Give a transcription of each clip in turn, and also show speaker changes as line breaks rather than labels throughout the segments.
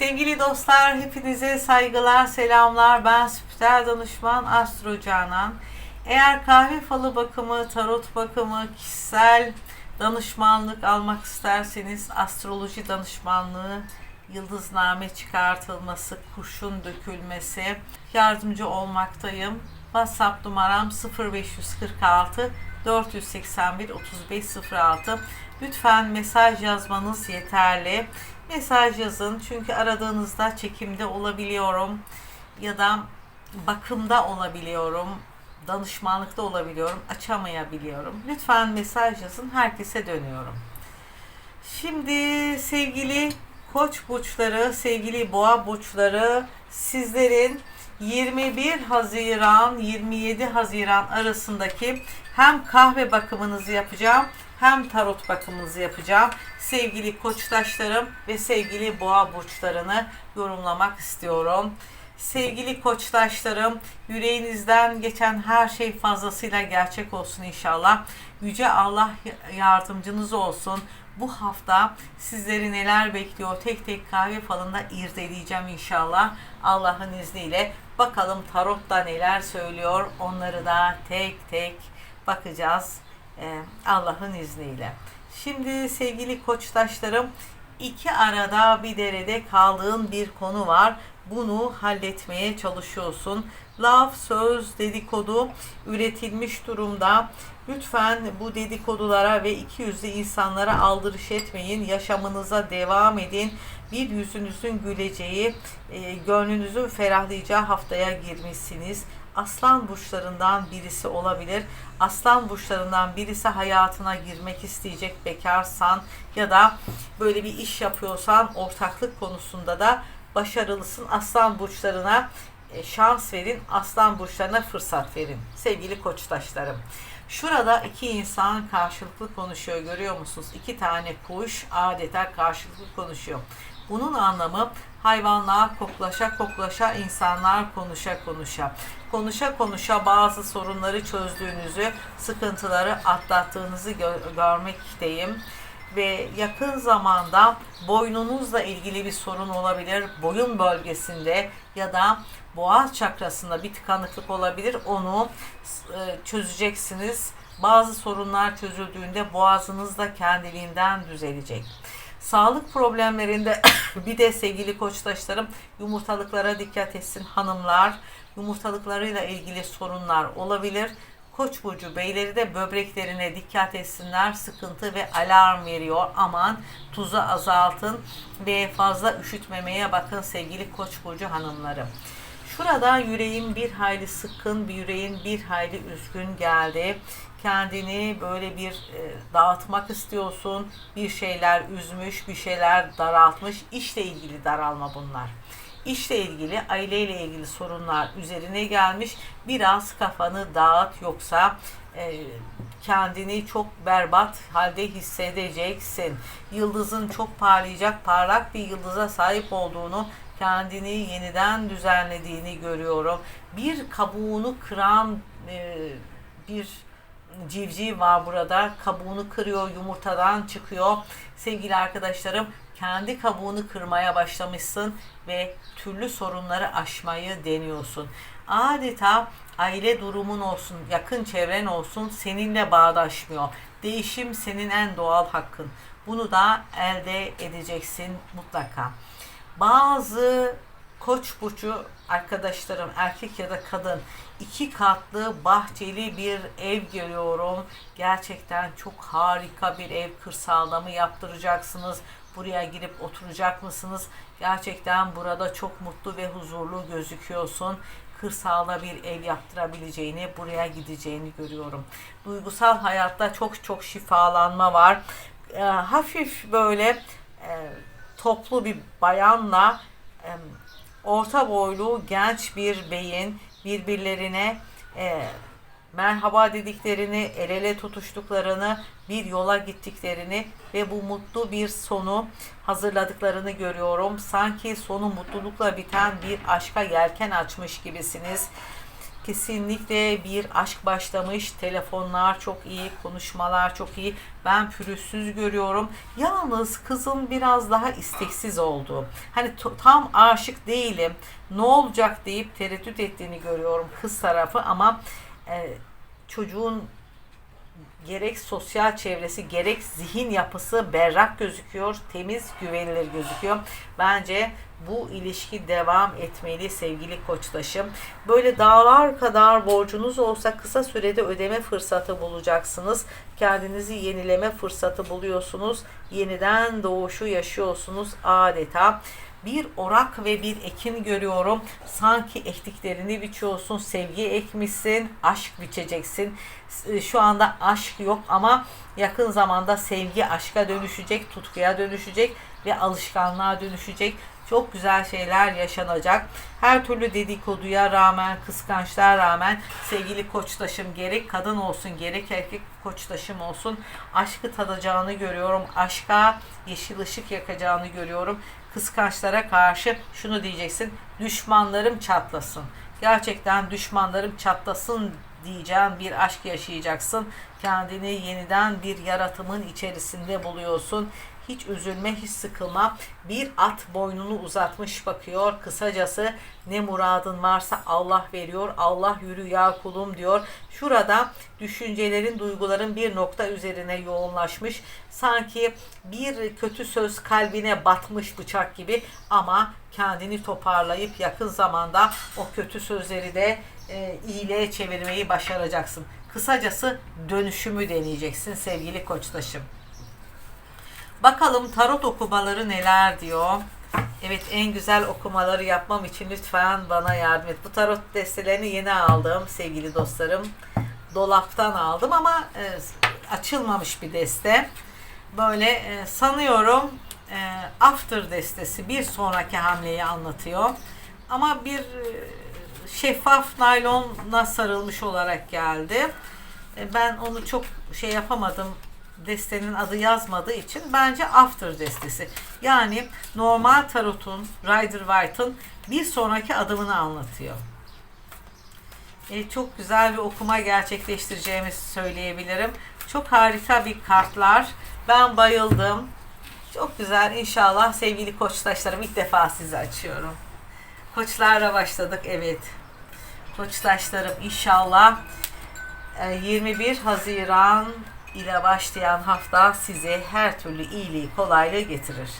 Sevgili dostlar, hepinize saygılar, selamlar. Ben spiritüel danışman Astro Canan. Eğer kahve falı bakımı, tarot bakımı, kişisel danışmanlık almak isterseniz astroloji danışmanlığı, yıldızname çıkartılması, kurşun dökülmesi yardımcı olmaktayım. WhatsApp numaram 0546 481 3506. Lütfen mesaj yazmanız yeterli. Mesaj yazın çünkü aradığınızda çekimde olabiliyorum ya da bakımda olabiliyorum, danışmanlıkta olabiliyorum, açamayabiliyorum. Lütfen mesaj yazın, herkese dönüyorum. Şimdi sevgili koç burçları, sevgili boğa burçları sizlerin 21 Haziran 27 Haziran arasındaki hem kahve bakımınızı yapacağım hem tarot bakımınızı yapacağım. Sevgili koçtaşlarım ve sevgili boğa burçlarını yorumlamak istiyorum. Sevgili koçtaşlarım, yüreğinizden geçen her şey fazlasıyla gerçek olsun inşallah. Yüce Allah yardımcınız olsun. Bu hafta sizleri neler bekliyor tek tek kahve falında irdeleyeceğim inşallah. Allah'ın izniyle bakalım tarotta neler söylüyor onları da tek tek bakacağız Allah'ın izniyle. Şimdi sevgili koçtaşlarım iki arada bir derede kaldığın bir konu var. Bunu halletmeye çalışıyorsun. Laf, söz, dedikodu üretilmiş durumda. Lütfen bu dedikodulara ve iki yüzlü insanlara aldırış etmeyin. Yaşamınıza devam edin. Bir yüzünüzün güleceği, e, gönlünüzün ferahlayacağı haftaya girmişsiniz. Aslan burçlarından birisi olabilir. Aslan burçlarından birisi hayatına girmek isteyecek bekarsan ya da böyle bir iş yapıyorsan ortaklık konusunda da başarılısın. Aslan burçlarına e, şans verin. Aslan burçlarına fırsat verin. Sevgili koçtaşlarım. Şurada iki insan karşılıklı konuşuyor görüyor musunuz? İki tane kuş adeta karşılıklı konuşuyor. Bunun anlamı hayvanlar koklaşa koklaşa, insanlar konuşa konuşa. Konuşa konuşa bazı sorunları çözdüğünüzü, sıkıntıları atlattığınızı gö- görmekteyim ve yakın zamanda boynunuzla ilgili bir sorun olabilir. Boyun bölgesinde ya da boğaz çakrasında bir tıkanıklık olabilir. Onu e, çözeceksiniz. Bazı sorunlar çözüldüğünde boğazınız da kendiliğinden düzelecek. Sağlık problemlerinde bir de sevgili koçtaşlarım yumurtalıklara dikkat etsin hanımlar. Yumurtalıklarıyla ilgili sorunlar olabilir. Koç burcu beyleri de böbreklerine dikkat etsinler. Sıkıntı ve alarm veriyor. Aman tuzu azaltın ve fazla üşütmemeye bakın sevgili Koç burcu hanımları. Şurada yüreğin bir hayli sıkkın, bir yüreğin bir hayli üzgün geldi. Kendini böyle bir e, dağıtmak istiyorsun. Bir şeyler üzmüş, bir şeyler daraltmış. İşle ilgili daralma bunlar. İşle ilgili, aileyle ilgili sorunlar üzerine gelmiş. Biraz kafanı dağıt yoksa e, kendini çok berbat halde hissedeceksin. Yıldızın çok parlayacak, parlak bir yıldıza sahip olduğunu kendini yeniden düzenlediğini görüyorum. Bir kabuğunu kıran e, bir civciv var burada. Kabuğunu kırıyor, yumurtadan çıkıyor. Sevgili arkadaşlarım, kendi kabuğunu kırmaya başlamışsın ve türlü sorunları aşmayı deniyorsun. Adeta aile durumun olsun, yakın çevren olsun seninle bağdaşmıyor. Değişim senin en doğal hakkın. Bunu da elde edeceksin mutlaka. Bazı koç burcu arkadaşlarım erkek ya da kadın iki katlı bahçeli bir ev görüyorum. Gerçekten çok harika bir ev kırsalda mı yaptıracaksınız? Buraya girip oturacak mısınız? Gerçekten burada çok mutlu ve huzurlu gözüküyorsun. Kırsalda bir ev yaptırabileceğini, buraya gideceğini görüyorum. Duygusal hayatta çok çok şifalanma var. E, hafif böyle e, toplu bir bayanla e, orta boylu genç bir beyin birbirlerine e, merhaba dediklerini, el ele tutuştuklarını, bir yola gittiklerini ve bu mutlu bir sonu hazırladıklarını görüyorum. Sanki sonu mutlulukla biten bir aşka yelken açmış gibisiniz. Kesinlikle bir aşk başlamış. Telefonlar çok iyi, konuşmalar çok iyi. Ben pürüzsüz görüyorum. Yalnız kızın biraz daha isteksiz olduğu. Hani tam aşık değilim. Ne olacak deyip tereddüt ettiğini görüyorum kız tarafı ama e, çocuğun gerek sosyal çevresi gerek zihin yapısı berrak gözüküyor, temiz, güvenilir gözüküyor. Bence bu ilişki devam etmeli sevgili koçtaşım. Böyle dağlar kadar borcunuz olsa kısa sürede ödeme fırsatı bulacaksınız. Kendinizi yenileme fırsatı buluyorsunuz. Yeniden doğuşu yaşıyorsunuz adeta bir orak ve bir ekin görüyorum. Sanki ektiklerini biçiyorsun, sevgi ekmişsin, aşk biçeceksin. S- Şu anda aşk yok ama yakın zamanda sevgi aşka dönüşecek, tutkuya dönüşecek ve alışkanlığa dönüşecek. Çok güzel şeyler yaşanacak. Her türlü dedikoduya rağmen, kıskançlığa rağmen sevgili koçtaşım gerek kadın olsun gerek erkek koçtaşım olsun aşkı tadacağını görüyorum. Aşka yeşil ışık yakacağını görüyorum. Kıskançlara karşı şunu diyeceksin. Düşmanlarım çatlasın. Gerçekten düşmanlarım çatlasın diyeceğim bir aşk yaşayacaksın. Kendini yeniden bir yaratımın içerisinde buluyorsun. Hiç üzülme, hiç sıkılma. Bir at boynunu uzatmış bakıyor. Kısacası ne muradın varsa Allah veriyor. Allah yürü ya kulum diyor. Şurada düşüncelerin, duyguların bir nokta üzerine yoğunlaşmış. Sanki bir kötü söz kalbine batmış bıçak gibi ama kendini toparlayıp yakın zamanda o kötü sözleri de e, iyiliğe çevirmeyi başaracaksın. Kısacası dönüşümü deneyeceksin sevgili koçtaşım. Bakalım tarot okumaları neler diyor. Evet en güzel okumaları yapmam için lütfen bana yardım et. Bu tarot destelerini yeni aldım sevgili dostlarım. Dolaptan aldım ama e, açılmamış bir deste. Böyle e, sanıyorum e, after destesi bir sonraki hamleyi anlatıyor. Ama bir e, şeffaf naylonla sarılmış olarak geldi. E, ben onu çok şey yapamadım destenin adı yazmadığı için bence after destesi. Yani normal tarotun, Rider White'ın bir sonraki adımını anlatıyor. E, çok güzel bir okuma gerçekleştireceğimizi söyleyebilirim. Çok harika bir kartlar. Ben bayıldım. Çok güzel. İnşallah sevgili koçtaşlarım ilk defa sizi açıyorum. Koçlarla başladık. Evet. Koçtaşlarım inşallah e, 21 Haziran ile başlayan hafta size her türlü iyiliği, kolaylığı getirir.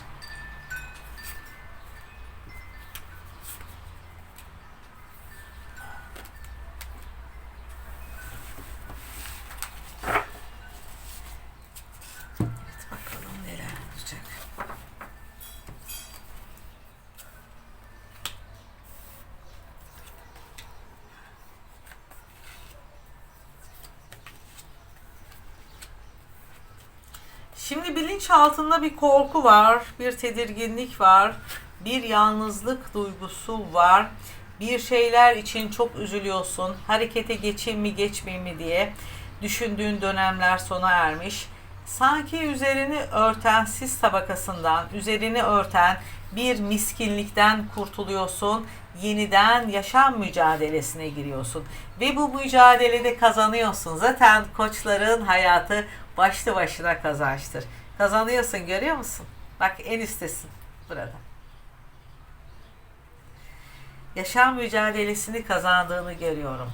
Şimdi bilinç altında bir korku var, bir tedirginlik var, bir yalnızlık duygusu var. Bir şeyler için çok üzülüyorsun. Harekete geçeyim mi geçmeyeyim mi diye düşündüğün dönemler sona ermiş. Sanki üzerini örten sis tabakasından, üzerini örten bir miskinlikten kurtuluyorsun. Yeniden yaşam mücadelesine giriyorsun. Ve bu mücadelede kazanıyorsun. Zaten koçların hayatı başlı başına kazançtır. Kazanıyorsun görüyor musun? Bak en üstesin burada. Yaşam mücadelesini kazandığını görüyorum.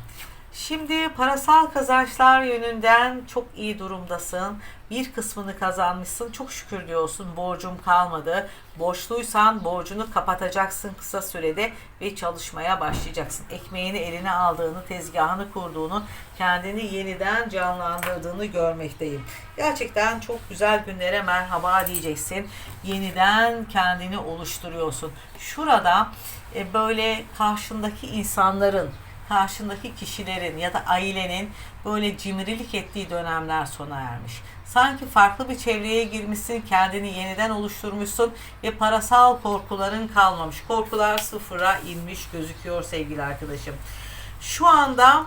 Şimdi parasal kazançlar yönünden çok iyi durumdasın. Bir kısmını kazanmışsın. Çok şükür diyorsun. Borcum kalmadı. Borçluysan borcunu kapatacaksın kısa sürede ve çalışmaya başlayacaksın. Ekmeğini eline aldığını, tezgahını kurduğunu, kendini yeniden canlandırdığını görmekteyim. Gerçekten çok güzel günlere merhaba diyeceksin. Yeniden kendini oluşturuyorsun. Şurada e, böyle karşındaki insanların karşındaki kişilerin ya da ailenin böyle cimrilik ettiği dönemler sona ermiş. Sanki farklı bir çevreye girmişsin, kendini yeniden oluşturmuşsun ve parasal korkuların kalmamış. Korkular sıfıra inmiş gözüküyor sevgili arkadaşım. Şu anda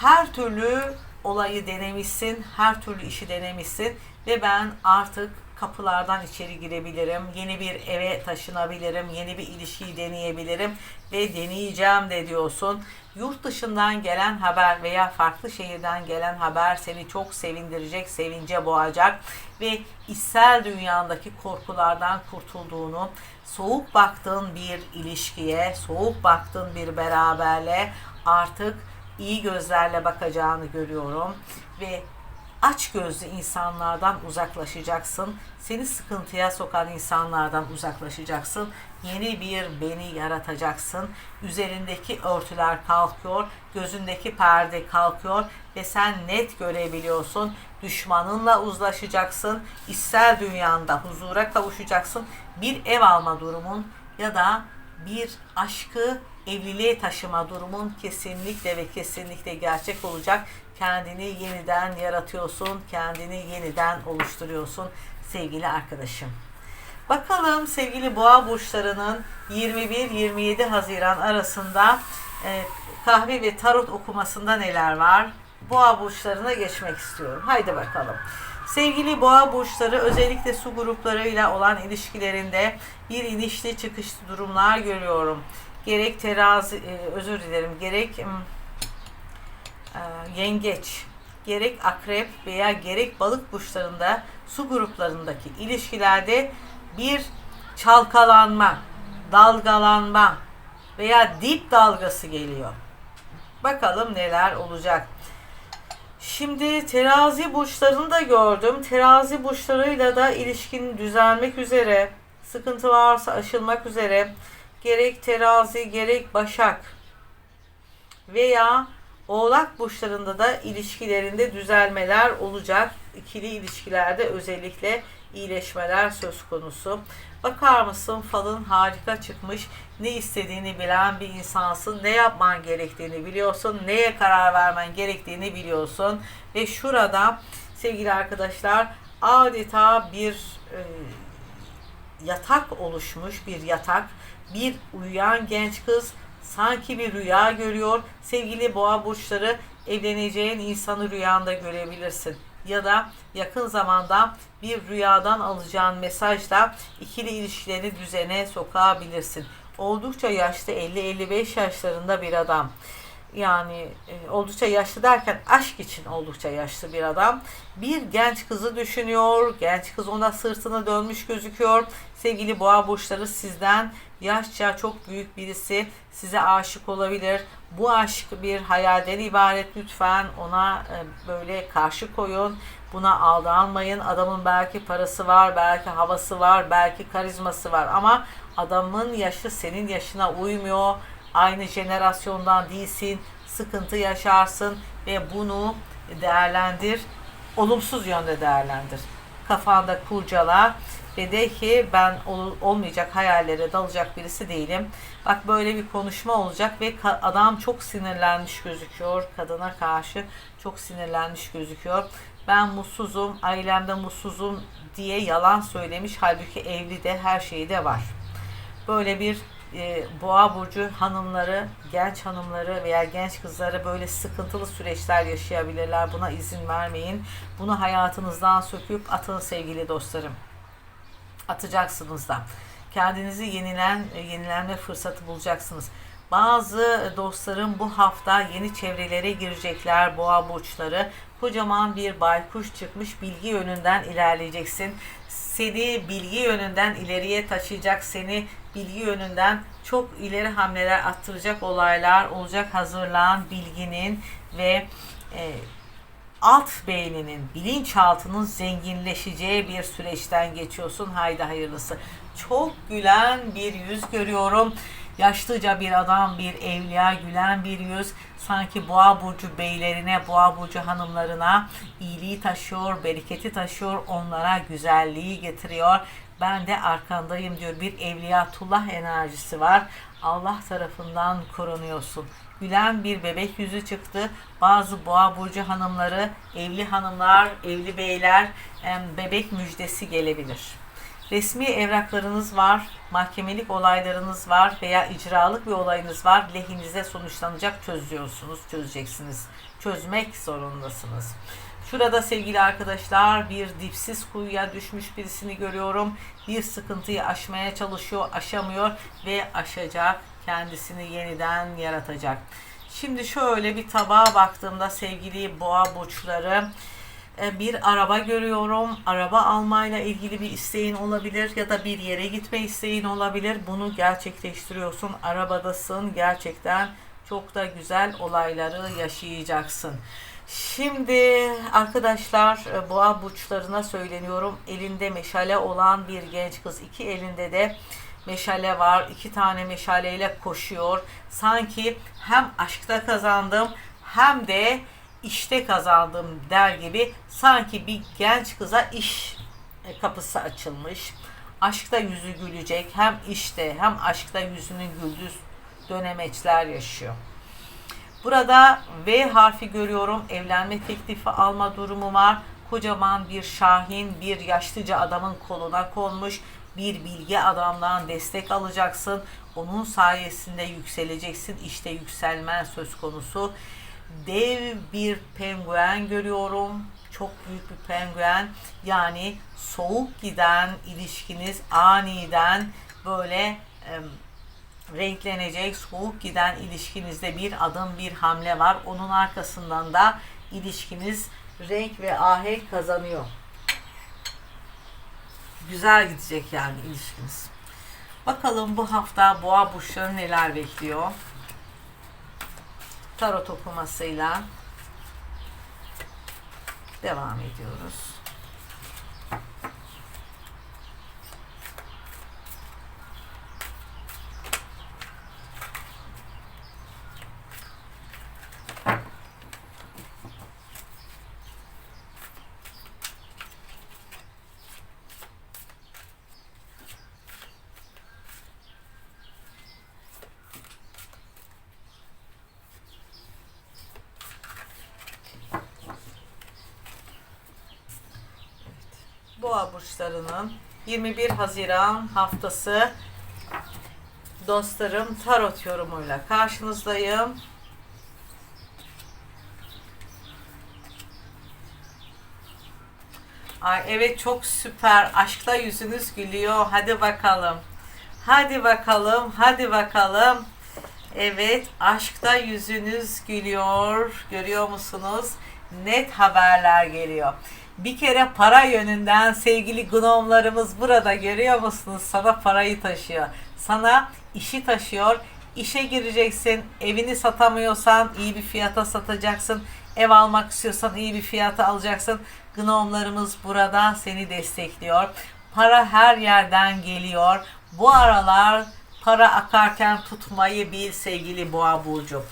her türlü olayı denemişsin, her türlü işi denemişsin ve ben artık kapılardan içeri girebilirim. Yeni bir eve taşınabilirim. Yeni bir ilişkiyi deneyebilirim ve deneyeceğim de diyorsun. Yurt dışından gelen haber veya farklı şehirden gelen haber seni çok sevindirecek, sevince boğacak ve içsel dünyandaki korkulardan kurtulduğunu, soğuk baktığın bir ilişkiye, soğuk baktığın bir beraberle artık iyi gözlerle bakacağını görüyorum ve aç gözlü insanlardan uzaklaşacaksın. Seni sıkıntıya sokan insanlardan uzaklaşacaksın. Yeni bir beni yaratacaksın. Üzerindeki örtüler kalkıyor, gözündeki perde kalkıyor ve sen net görebiliyorsun. Düşmanınla uzlaşacaksın. İçsel dünyanda huzura kavuşacaksın. Bir ev alma durumun ya da bir aşkı evliliğe taşıma durumun kesinlikle ve kesinlikle gerçek olacak. Kendini yeniden yaratıyorsun, kendini yeniden oluşturuyorsun sevgili arkadaşım. Bakalım sevgili boğa burçlarının 21-27 Haziran arasında e, kahve ve tarot okumasında neler var? Boğa burçlarına geçmek istiyorum. Haydi bakalım. Sevgili boğa burçları özellikle su gruplarıyla olan ilişkilerinde bir inişli çıkışlı durumlar görüyorum. Gerek terazi, e, özür dilerim, gerek yengeç, gerek akrep veya gerek balık burçlarında su gruplarındaki ilişkilerde bir çalkalanma, dalgalanma veya dip dalgası geliyor. Bakalım neler olacak. Şimdi terazi burçlarını da gördüm. Terazi burçlarıyla da ilişkin düzelmek üzere, sıkıntı varsa aşılmak üzere gerek terazi gerek başak veya oğlak burçlarında da ilişkilerinde düzelmeler olacak. İkili ilişkilerde özellikle iyileşmeler söz konusu. Bakar mısın falın harika çıkmış. Ne istediğini bilen bir insansın. Ne yapman gerektiğini biliyorsun. Neye karar vermen gerektiğini biliyorsun. Ve şurada sevgili arkadaşlar adeta bir e, yatak oluşmuş bir yatak. Bir uyuyan genç kız sanki bir rüya görüyor. Sevgili boğa burçları evleneceğin insanı rüyanda görebilirsin ya da yakın zamanda bir rüyadan alacağın mesajla ikili ilişkilerini düzene sokabilirsin. Oldukça yaşlı 50-55 yaşlarında bir adam. Yani e, oldukça yaşlı derken aşk için oldukça yaşlı bir adam. Bir genç kızı düşünüyor. Genç kız ona sırtını dönmüş gözüküyor. Sevgili boğa burçları sizden yaşça çok büyük birisi size aşık olabilir. Bu aşk bir hayalden ibaret lütfen ona e, böyle karşı koyun. Buna aldanmayın. Adamın belki parası var, belki havası var, belki karizması var ama adamın yaşı senin yaşına uymuyor. Aynı jenerasyondan değilsin. Sıkıntı yaşarsın ve bunu değerlendir. Olumsuz yönde değerlendir. Kafanda kurcala ve de ki ben ol, olmayacak hayallere dalacak birisi değilim. Bak böyle bir konuşma olacak ve adam çok sinirlenmiş gözüküyor. Kadına karşı çok sinirlenmiş gözüküyor. Ben mutsuzum, ailemde mutsuzum diye yalan söylemiş. Halbuki evli de her şeyi de var. Böyle bir e, boğa burcu hanımları, genç hanımları veya genç kızları böyle sıkıntılı süreçler yaşayabilirler. Buna izin vermeyin. Bunu hayatınızdan söküp atın sevgili dostlarım atacaksınız da. Kendinizi yenilen, yenilenme fırsatı bulacaksınız. Bazı dostlarım bu hafta yeni çevrelere girecekler boğa burçları. Kocaman bir baykuş çıkmış bilgi yönünden ilerleyeceksin. Seni bilgi yönünden ileriye taşıyacak, seni bilgi yönünden çok ileri hamleler attıracak olaylar olacak. Hazırlan bilginin ve e, alt beyninin, bilinçaltının zenginleşeceği bir süreçten geçiyorsun. Haydi hayırlısı. Çok gülen bir yüz görüyorum. Yaşlıca bir adam, bir evliya, gülen bir yüz. Sanki boğa burcu beylerine, boğa burcu hanımlarına iyiliği taşıyor, bereketi taşıyor, onlara güzelliği getiriyor. Ben de arkandayım diyor. Bir evliyatullah enerjisi var. Allah tarafından korunuyorsun gülen bir bebek yüzü çıktı. Bazı boğa burcu hanımları, evli hanımlar, evli beyler bebek müjdesi gelebilir. Resmi evraklarınız var, mahkemelik olaylarınız var veya icralık bir olayınız var. Lehinize sonuçlanacak çözüyorsunuz, çözeceksiniz. Çözmek zorundasınız. Şurada sevgili arkadaşlar bir dipsiz kuyuya düşmüş birisini görüyorum. Bir sıkıntıyı aşmaya çalışıyor, aşamıyor ve aşacak. Kendisini yeniden yaratacak. Şimdi şöyle bir tabağa baktığımda sevgili boğa burçları bir araba görüyorum. Araba almayla ilgili bir isteğin olabilir ya da bir yere gitme isteğin olabilir. Bunu gerçekleştiriyorsun. Arabadasın. Gerçekten çok da güzel olayları yaşayacaksın. Şimdi arkadaşlar e, boğa burçlarına söyleniyorum. Elinde meşale olan bir genç kız. iki elinde de meşale var. iki tane meşaleyle koşuyor. Sanki hem aşkta kazandım hem de işte kazandım der gibi sanki bir genç kıza iş kapısı açılmış. Aşkta yüzü gülecek. Hem işte hem aşkta yüzünün güldüğü dönemeçler yaşıyor. Burada V harfi görüyorum. Evlenme teklifi alma durumu var. Kocaman bir şahin, bir yaşlıca adamın koluna konmuş. Bir bilgi adamdan destek alacaksın. Onun sayesinde yükseleceksin. İşte yükselmen söz konusu. Dev bir penguen görüyorum. Çok büyük bir penguen. Yani soğuk giden ilişkiniz aniden böyle renklenecek, soğuk giden ilişkinizde bir adım, bir hamle var. Onun arkasından da ilişkiniz renk ve ahenk kazanıyor. Güzel gidecek yani ilişkiniz. Bakalım bu hafta boğa burçları neler bekliyor? Tarot okumasıyla devam ediyoruz. Boğa burçlarının 21 Haziran haftası dostlarım tarot yorumuyla karşınızdayım. Ay evet çok süper. Aşkla yüzünüz gülüyor. Hadi bakalım. Hadi bakalım. Hadi bakalım. Evet, aşkta yüzünüz gülüyor. Görüyor musunuz? Net haberler geliyor. Bir kere para yönünden sevgili gnomlarımız burada görüyor musunuz? Sana parayı taşıyor. Sana işi taşıyor. İşe gireceksin. Evini satamıyorsan iyi bir fiyata satacaksın. Ev almak istiyorsan iyi bir fiyata alacaksın. Gnomlarımız burada seni destekliyor. Para her yerden geliyor. Bu aralar para akarken tutmayı bil sevgili boğa burcu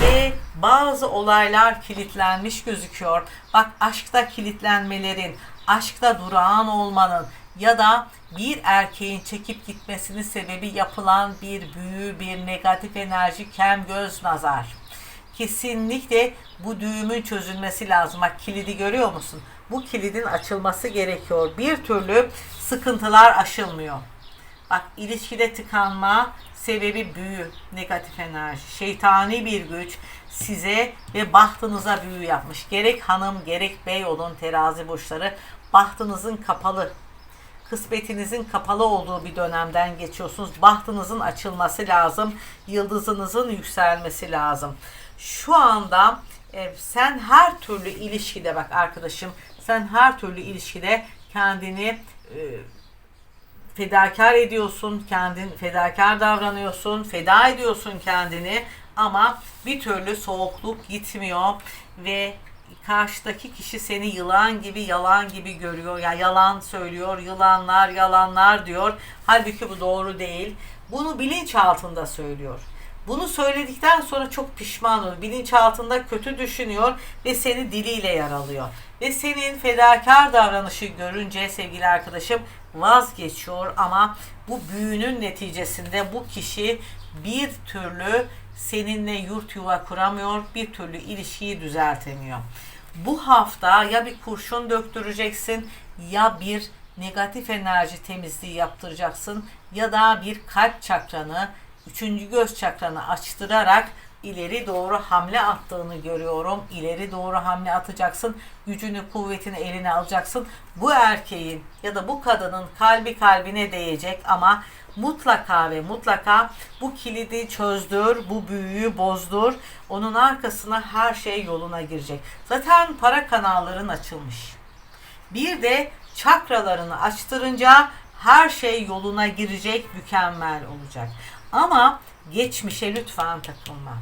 ve bazı olaylar kilitlenmiş gözüküyor. Bak aşkta kilitlenmelerin, aşkta durağan olmanın ya da bir erkeğin çekip gitmesinin sebebi yapılan bir büyü, bir negatif enerji, kem göz nazar. Kesinlikle bu düğümün çözülmesi lazım. Bak kilidi görüyor musun? Bu kilidin açılması gerekiyor. Bir türlü sıkıntılar aşılmıyor. Bak ilişkide tıkanma, sebebi büyü, negatif enerji, şeytani bir güç size ve bahtınıza büyü yapmış. Gerek hanım gerek bey olun terazi burçları bahtınızın kapalı, kısmetinizin kapalı olduğu bir dönemden geçiyorsunuz. Bahtınızın açılması lazım, yıldızınızın yükselmesi lazım. Şu anda e, sen her türlü ilişkide bak arkadaşım, sen her türlü ilişkide kendini e, fedakar ediyorsun, kendin fedakar davranıyorsun, feda ediyorsun kendini ama bir türlü soğukluk gitmiyor ve karşıdaki kişi seni yılan gibi yalan gibi görüyor. Ya yani yalan söylüyor, yılanlar, yalanlar diyor. Halbuki bu doğru değil. Bunu bilinç altında söylüyor. Bunu söyledikten sonra çok pişman oluyor. Bilinç altında kötü düşünüyor ve seni diliyle yaralıyor. Ve senin fedakar davranışı görünce sevgili arkadaşım vazgeçiyor ama bu büyünün neticesinde bu kişi bir türlü seninle yurt yuva kuramıyor, bir türlü ilişkiyi düzeltemiyor. Bu hafta ya bir kurşun döktüreceksin ya bir negatif enerji temizliği yaptıracaksın ya da bir kalp çakranı, üçüncü göz çakranı açtırarak ileri doğru hamle attığını görüyorum. İleri doğru hamle atacaksın. Gücünü, kuvvetini eline alacaksın. Bu erkeğin ya da bu kadının kalbi kalbine değecek ama mutlaka ve mutlaka bu kilidi çözdür, bu büyüyü bozdur. Onun arkasına her şey yoluna girecek. Zaten para kanalların açılmış. Bir de çakralarını açtırınca her şey yoluna girecek, mükemmel olacak. Ama geçmişe lütfen takılma.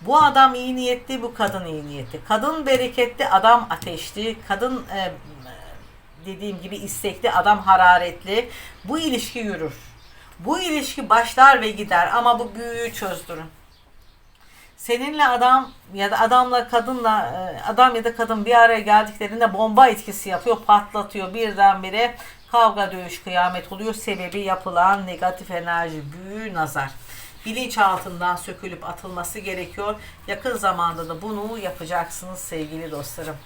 Bu adam iyi niyetli, bu kadın iyi niyetli. Kadın bereketli, adam ateşli. Kadın e, dediğim gibi istekli, adam hararetli. Bu ilişki yürür. Bu ilişki başlar ve gider ama bu büyüyü çözdürün. Seninle adam ya da adamla kadınla e, adam ya da kadın bir araya geldiklerinde bomba etkisi yapıyor, patlatıyor birdenbire kavga dövüş kıyamet oluyor. Sebebi yapılan negatif enerji, büyü, nazar. Bilinçaltından sökülüp atılması gerekiyor. Yakın zamanda da bunu yapacaksınız sevgili dostlarım.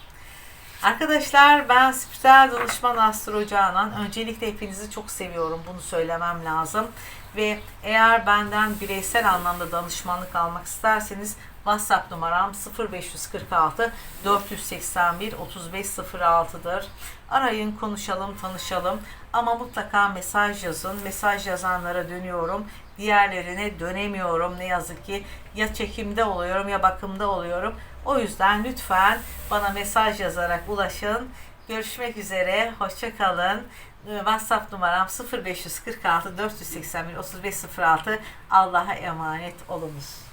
Arkadaşlar ben spiritüel danışman Astro Canan. Öncelikle hepinizi çok seviyorum. Bunu söylemem lazım. Ve eğer benden bireysel anlamda danışmanlık almak isterseniz WhatsApp numaram 0546 481 3506'dır. Arayın, konuşalım, tanışalım. Ama mutlaka mesaj yazın. Mesaj yazanlara dönüyorum. Diğerlerine dönemiyorum. Ne yazık ki ya çekimde oluyorum ya bakımda oluyorum. O yüzden lütfen bana mesaj yazarak ulaşın. Görüşmek üzere. Hoşça kalın. Ee, WhatsApp numaram 0546 481 3506. Allah'a emanet olunuz.